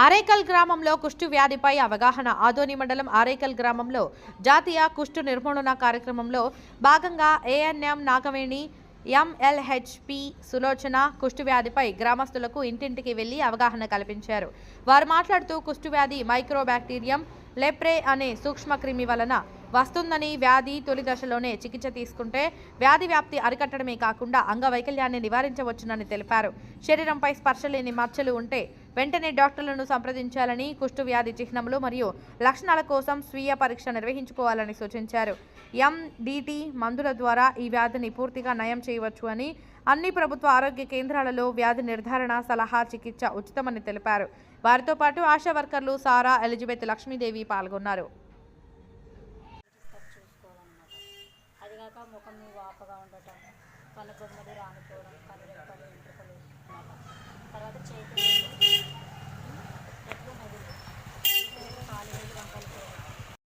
ఆరేకల్ గ్రామంలో కుష్టు వ్యాధిపై అవగాహన ఆదోని మండలం ఆరేకల్ గ్రామంలో జాతీయ కుష్టు నిర్మూలన కార్యక్రమంలో భాగంగా ఏఎన్ఎం నాగవేణి ఎంఎల్హెచ్పి సులోచన కుష్టు వ్యాధిపై గ్రామస్తులకు ఇంటింటికి వెళ్ళి అవగాహన కల్పించారు. వారు మాట్లాడుతూ కుష్టు వ్యాధి మైక్రోబాక్టీరియం లెప్రే అనే సూక్ష్మక్రిమి వలన వస్తుందని వ్యాధి తొలి దశలోనే చికిత్స తీసుకుంటే వ్యాధి వ్యాప్తి అరికట్టడమే కాకుండా అంగవైకల్యాన్ని నివారించవచ్చునని తెలిపారు. శరీరంపై స్పర్శ లేని మచ్చలు ఉంటే వెంటనే డాక్టర్లను సంప్రదించాలని కుష్టు వ్యాధి చిహ్నములు మరియు లక్షణాల కోసం స్వీయ పరీక్ష నిర్వహించుకోవాలని సూచించారు. ఎండిటి మందుల ద్వారా ఈ వ్యాధిని పూర్తిగా నయం చేయవచ్చు అని అన్ని ప్రభుత్వ ఆరోగ్య కేంద్రాలలో వ్యాధి నిర్ధారణ సలహా చికిత్స ఉచితమని తెలిపారు. వారితో పాటు ఆశా వర్కర్లు సారా ఎలిజబెత్ లక్ష్మీదేవి పాల్గొన్నారు. తర్వాత